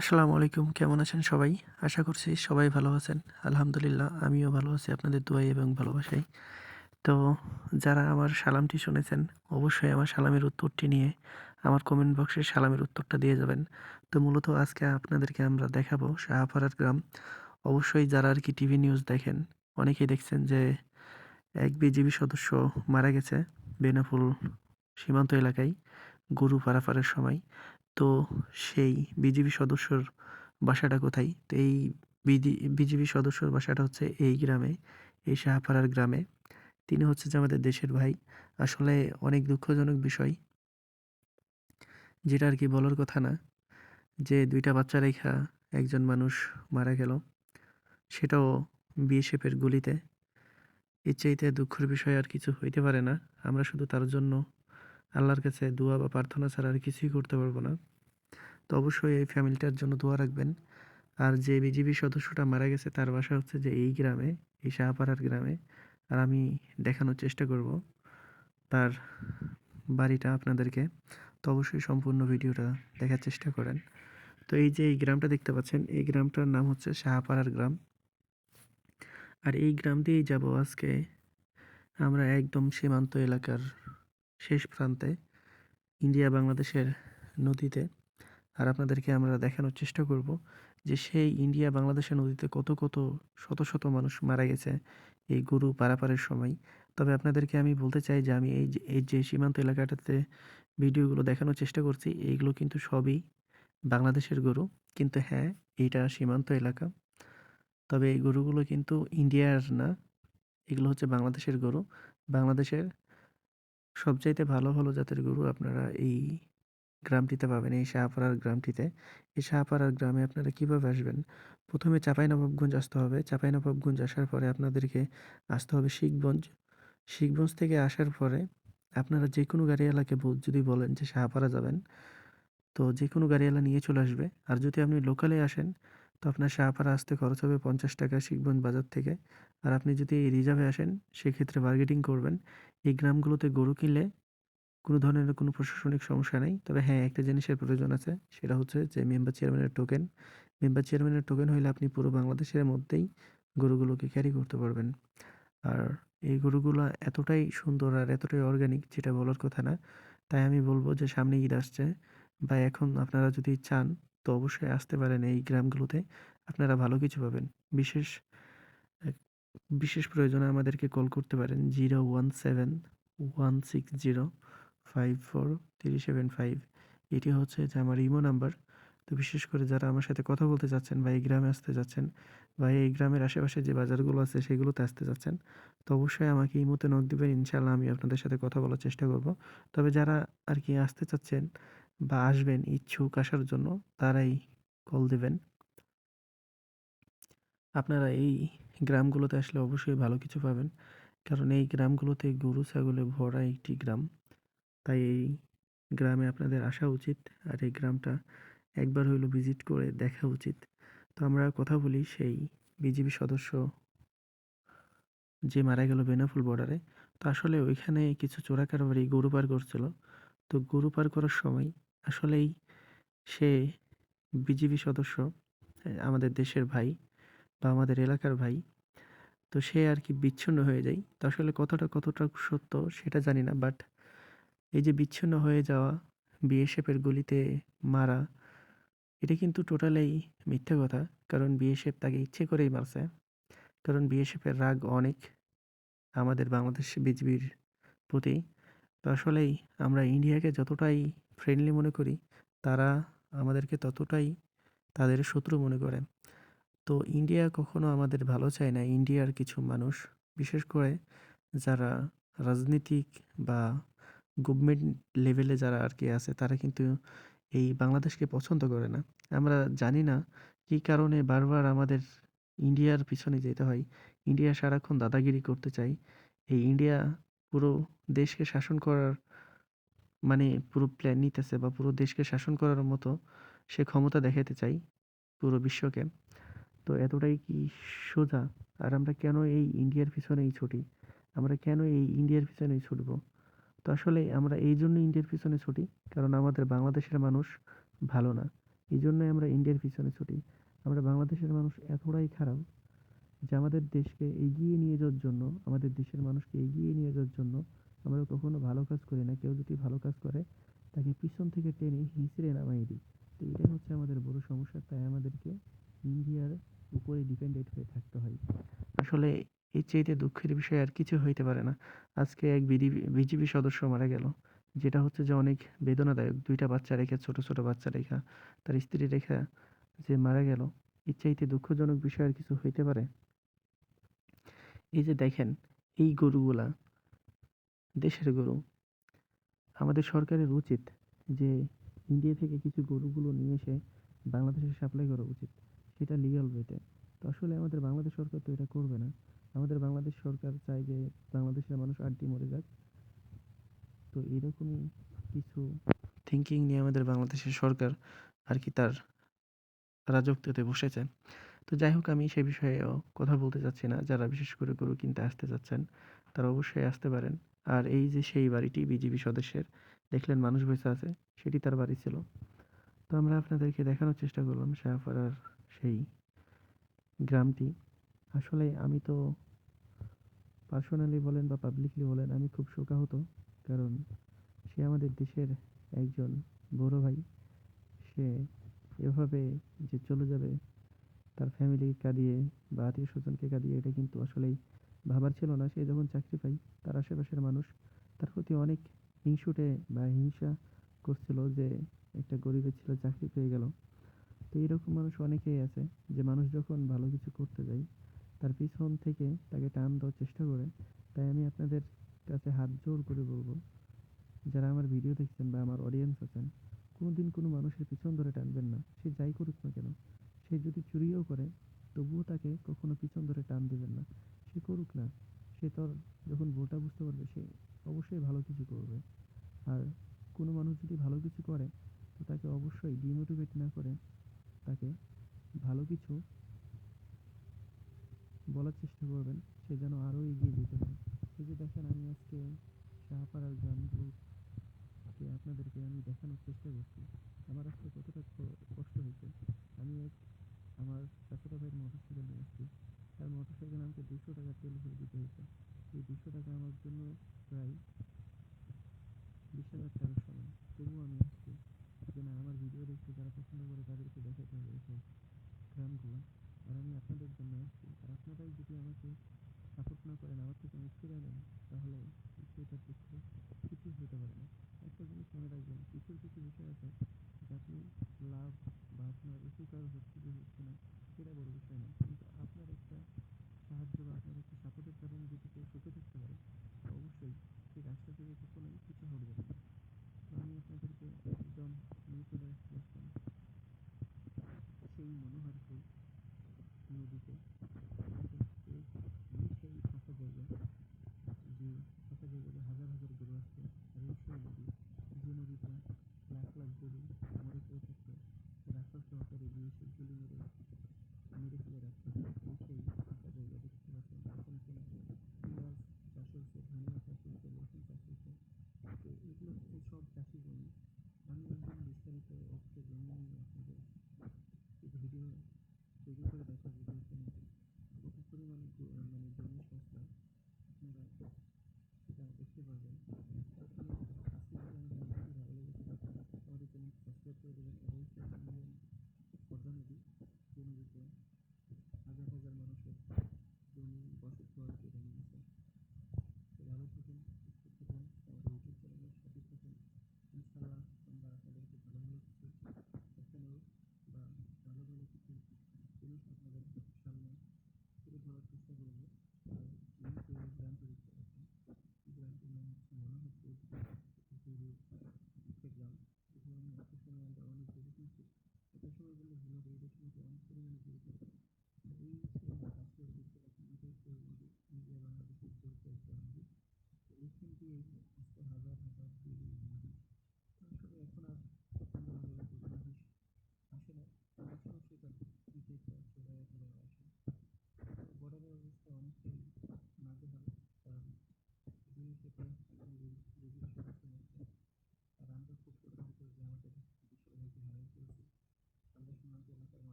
আসসালামু আলাইকুম, কেমন আছেন সবাই? আশা করছি সবাই ভালো আছেন। আলহামদুলিল্লাহ, আমিও ভালো আছি আপনাদের দোয়াই এবং ভালোবাসাই। তো যারা আমার সালামটি শুনেছেন, অবশ্যই আমার সালামের উত্তরটি নিয়ে আমার কমেন্ট বক্সে সালামের উত্তরটা দিয়ে যাবেন। তো মূলত আজকে আপনাদেরকে আমরা দেখাবো শাহপাড়ার গ্রাম। অবশ্যই যারা আর কি টিভি নিউজ দেখেন, অনেকেই দেখছেন যে এক বিজিবি সদস্য মারা গেছে বেনাফুল সীমান্ত এলাকায়, গরু পারাপারের সময়। তো সেই বিজিবি সদস্যর বাসাটা কোথায়? তো এই বিজি, বিজিবি সদস্যর বাসাটা হচ্ছে এই গ্রামে, এই শাহপাড়ার গ্রামে। তিনি হচ্ছে যে আমাদের দেশের ভাই। আসলে অনেক দুঃখজনক বিষয়, যেটা আর কি বলার কথা না, যে দুইটা বাচ্চা রেখা একজন মানুষ মারা গেল, সেটাও বিএসএফের গুলিতে। এর চাইতে দুঃখের বিষয় আর কিছু হইতে পারে না। আমরা শুধু তার জন্য আল্লাহর কাছে দোয়া বা প্রার্থনা ছাড়া আর কিছুই করতে পারব না। তো অবশ্যই এই ফ্যামিলিটার জন্য দোয়া রাখবেন। আর যে বিজিবি সদস্যটা মারা গেছে, তার বাসা হচ্ছে যে এই গ্রামে, এই শাহপাড়ার গ্রামে। আর আমি দেখানোর চেষ্টা করব তার বাড়িটা আপনাদেরকে। তো অবশ্যই সম্পূর্ণ ভিডিওটা দেখার চেষ্টা করেন। তো এই যে এই গ্রামটা দেখতে পাচ্ছেন, এই গ্রামটার নাম হচ্ছে শাহপাড়ার গ্রাম। আর এই গ্রাম দিয়েই যাব আজকে। আমরা একদম সীমান্ত এলাকার শেষ প্রান্তে ইন্ডিয়া বাংলাদেশের নদীতে। আর আপনাদেরকে আমরা দেখানোর চেষ্টা করব যে সেই ইন্ডিয়া বাংলাদেশের নদীতে কত কত শত শত মানুষ মারা গেছে এই গরু পারাপারের সময়। তবে আপনাদেরকে আমি বলতে চাই যে আমি এই যে এই যে সীমান্ত এলাকাটাতে ভিডিওগুলো দেখানোর চেষ্টা করছি, এইগুলো কিন্তু সবই বাংলাদেশের গরু। কিন্তু হ্যাঁ এটা সীমান্ত এলাকা। তবে এই গরুগুলো কিন্তু ইন্ডিয়ার না, এগুলো হচ্ছে বাংলাদেশের গরু। বাংলাদেশের সবচাইতে ভালো ভালো জাতের গরু আপনারা এই গ্রামটিতে পাবেন, এই শাহপাড়ার গ্রামটিতে। এই শাহপাড়ার গ্রামে আপনারা কীভাবে আসবেন? প্রথমে চাঁপাইনবাবগঞ্জ আসতে হবে। চাঁপাইনবাবগঞ্জ আসার পরে আপনাদেরকে আসতে হবে শিখগঞ্জ। শিখগঞ্জ থেকে আসার পরে আপনারা যে কোনো গাড়িওয়ালাকে যদি বলেন যে শাহপাড়া যাবেন, তো যে কোনো গাড়িওয়ালা নিয়ে চলে আসবে। আর যদি আপনি লোকালে আসেন, তো আপনার শাহপাড়া আসতে খরচ হবে পঞ্চাশ টাকা শিখগঞ্জ বাজার থেকে। আর আপনি যদি রিজার্ভে আসেন, সেক্ষেত্রে বার্গেটিং করবেন। এই গ্রামগুলোতে গরু কিনলে কোনো ধরনের কোনো প্রশাসনিক সমস্যা নেই। তবে হ্যাঁ একটা জিনিসের প্রয়োজন আছে, সেটা হচ্ছে যে মেম্বার চেয়ারম্যানের টোকেন মেম্বার চেয়ারম্যানের টোকেন হইলে আপনি পুরো বাংলাদেশের মধ্যেই গরুগুলোকে ক্যারি করতে পারবেন। আর এই গরুগুলো এতটাই সুন্দর আর এতটাই অর্গানিক যেটা বলার কথা না, তাই আমি বলব যে সামনে ঈদ আসছে বা এখন আপনারা যদি চান, তো অবশ্যই আসতে পারেন এই গ্রামগুলোতে, আপনারা ভালো কিছু পাবেন। বিশেষ বিশেষ প্রয়োজনে আমাদেরকে কল করতে পারেন zero one seven one six zero five four three seven five. এটি হচ্ছে যে আমার ইমো নাম্বার। তো বিশেষ করে যারা আমার সাথে কথা বলতে চাচ্ছেন বা এই গ্রামে আসতে যাচ্ছেন বা এই গ্রামের আশেপাশে যে বাজারগুলো আছে সেগুলোতে আসতে যাচ্ছেন, তো অবশ্যই আমাকে এই ইমোতে নক দেবেন। ইনশাল্লাহ আমি আপনাদের সাথে কথা বলার চেষ্টা করব। তবে যারা আর কি আসতে চাচ্ছেন বা আসবেন, ইচ্ছুক আসার জন্য তারাই কল দিবেন। আপনারা এই গ্রামগুলোতে আসলে অবশ্যই ভালো কিছু পাবেন। কারণ এই গ্রামগুলোতে গরু ছাগলে ভরা একটি গ্রাম। তাই এই গ্রামে আপনাদের আসা উচিত। আর এই গ্রামটা একবার হইল ভিজিট করে দেখা উচিত। তো আমরা কথা বলি সেই বিজিবি সদস্য যে মারা গেল বেনাফুল বর্ডারে। তো আসলে ওইখানে কিছু চোরা কারবারি গরু পার করছিল। তো গরু পার করার সময় আসলেই সে বিজিবি সদস্য আমাদের দেশের ভাই বা আমাদের এলাকার ভাই, তো সে আর কি বিচ্ছিন্ন হয়ে যায়। তো আসলে কতটা কতটা সত্য সেটা জানি না বাট এই যে বিচ্ছিন্ন হয়ে যাওয়া, বিএসএফের গুলিতে মারা, এটা কিন্তু টোটালেই মিথ্যা কথা। কারণ বিএসএফ তাকে ইচ্ছে করেই মারছে। কারণ বিএসএফের রাগ অনেক আমাদের বাংলাদেশ বিজিবির প্রতি। তো আসলেই আমরা ইন্ডিয়াকে যতটাই ফ্রেন্ডলি মনে করি, তারা আমাদেরকে ততটাই তাদের শত্রু মনে করে। তো ইন্ডিয়া কখনো আমাদের ভালো চায় না। ইন্ডিয়ার কিছু মানুষ, বিশেষ করে যারা রাজনীতিক বা গভর্নমেন্ট লেভেলে যারা আর কি আছে, তারা কিন্তু এই বাংলাদেশকে পছন্দ করে না। আমরা জানি না কী কারণে বারবার আমাদের ইন্ডিয়ার পিছনে যেতে হয়। ইন্ডিয়া সারাক্ষণ দাদাগিরি করতে চায়। এই ইন্ডিয়া পুরো দেশকে শাসন করার মানে পুরো প্ল্যান নিতেছে বা পুরো দেশকে শাসন করার মতো সে ক্ষমতা দেখাতে চাই পুরো বিশ্বকে। তো এতটাই কি সোজা? আর আমরা কেন এই ইন্ডিয়ার পিছনেই ছুটি? আমরা কেন এই ইন্ডিয়ার পিছনেই ছুটবো? তো আসলে আমরা এই জন্য ইন্ডিয়ার পিছনে ছুটি, কারণ আমাদের বাংলাদেশের মানুষ ভালো না। এই জন্যই আমরা ইন্ডিয়ার পিছনে ছুটি। আমরা বাংলাদেশের মানুষ এতটাই খারাপ যে আমাদের দেশকে এগিয়ে নিয়ে যাওয়ার জন্য, আমাদের দেশের মানুষকে এগিয়ে নিয়ে যাওয়ার জন্য আমরা কখনো ভালো কাজ করি না। কেউ যদি ভালো কাজ করে, তাকে পিছন থেকে টেনে হিঁচড়ে নামাই দিই। তো এটাই হচ্ছে আমাদের বড় সমস্যা। তাই আমাদেরকে ইন্ডিয়ার উপরে ডিপেন্ডেন্ট হয়ে থাকতে হয়। আসলে এর চাইতে দুঃখের বিষয় আর কিছু হইতে পারে না। আজকে এক বিজিবি সদস্য মারা গেল। যেটা হচ্ছে যে অনেক বেদনাদায়ক। দুইটা বাচ্চা রেখে, ছোট ছোট বাচ্চা রেখা, তার স্ত্রী রেখা যে মারা গেল, এর চাইতে দুঃখজনক বিষয় আর কিছু হইতে পারে? এই যে দেখেন, এই গরুগুলা, দেশের গরু, আমাদের সরকারের উচিত যে ইন্ডিয়া থেকে কিছু গরুগুলো নিয়ে এসে বাংলাদেশে সাপ্লাই করা উচিত। সেটা লিগ্যাল ওয়েতে তো আসলে আমাদের বাংলাদেশ সরকার তো এটা করবে না। আমাদের বাংলাদেশ সরকার চায় যে বাংলাদেশের মানুষ আড্ডি মরে যাক। তো এরকমই কিছু থিঙ্কিং নিয়ে আমাদের বাংলাদেশের সরকার আর কি তার রাজত্বতে বসেছে তো যাই হোক, আমি সে বিষয়েও কথা বলতে চাচ্ছি না। যারা বিশেষ করে গরু কিনতে আসতে চাচ্ছেন, তারা অবশ্যই আসতে পারেন। আর এই যে সেই বাড়িটি বিজিবি সদস্যের, দেখলেন মানুষ বেঁচে আছে, সেটি তার বাড়ি ছিল। তো আমরা আপনাদেরকে দেখানোর চেষ্টা করলাম শাহপাড়ার সেই গ্রামটি। আসলে আমি তো পার্সোনালি বলেন বা পাবলিকলি বলেন, আমি খুব শোকাহত। কারণ সে আমাদের দেশের একজন বড় ভাই। সে এভাবে যে চলে যাবে, তার ফ্যামিলি কাঁদিয়ে বা আত্মীয় স্বজনকে কাঁদিয়ে, এটা কিন্তু আসলেই ভাবার ছিল না। সে যখন চাকরি পায়, তার আশেপাশের মানুষ, তার প্রতি অনেক হিংসুটে বা হিংসা করছিল যে একটা গরিবের ছেলে চাকরি পেয়ে গেল। তো এরকম মানুষ অনেকেই আছে যে মানুষ যখন ভালো কিছু করতে যায়, তার পিছন থেকে তাকে টান দেওয়ার চেষ্টা করে, তাই আমি আপনাদের কাছে হাত জোর করে বলব, যারা আমার ভিডিও দেখছেন বা আমার অডিয়েন্স আছেন, কোনোদিন কোনো মানুষের পিছন ধরে টানবেন না। সে যাই করুক না কেন, সে যদি চুরিও করে, তবুও তাকে কখনো পিছন ধরে টান দেবেন না। সে করুক না, সে তোর যখন ভুলটা বুঝতে পারবে, সে অবশ্যই ভালো কিছু করবে। আর কোনো মানুষ যদি ভালো কিছু করে, তো তাকে অবশ্যই ডিমোটিভেট না করে তাকে ভালো কিছু বলার চেষ্টা করবেন, সে যেন আরও এগিয়ে যেতে পারে। এই যে দেখেন, আমি আজকে শাহপাড়ার গ্রামগুলোকে আপনাদেরকে আমি দেখানোর চেষ্টা করছি। আমার আজকে কতটা কষ্ট হয়েছে। আমি এক, আমার চাচাতো ভাইয়ের মোটর সাইকেল নিয়ে আসছি। তার মোটর সাইকেল আমাকে দুশো টাকা তেল ভরে দিতে হয়েছে। এই দুশো টাকা আমার জন্য প্রায় বিশ হাজার টাকার সমান। তবুও আমি আসছি না আমার ভিডিও দেখতে যারা পছন্দ করে তাদেরকে দেখাতে হবে এসব গ্রামগুলো। আর আমি আপনাদের জন্য আসছি আর আপনারাই যদি আমাকে সাপোর্ট না করেন, আমার থেকে মুক্তিরা নেন, তাহলে সেটার দুঃখ কিছুই হতে পারে না। একটা জিনিস মনে রাখবেন কিছুর কিছু বিষয় আছে যে আপনি লাভ বা আপনার উপকার হচ্ছে কি হচ্ছে না, সেটা বড় বিষয় না। কিন্তু আপনার একটা সাহায্য বা আপনার একটা সাপোর্টের কারণে যদি কেউ সুখে থাকতে পারে অবশ্যই সেই কাজটা থেকে কখনোই কিছু হবে না। আমি আপনাদেরকে একদম নিয়ে চলে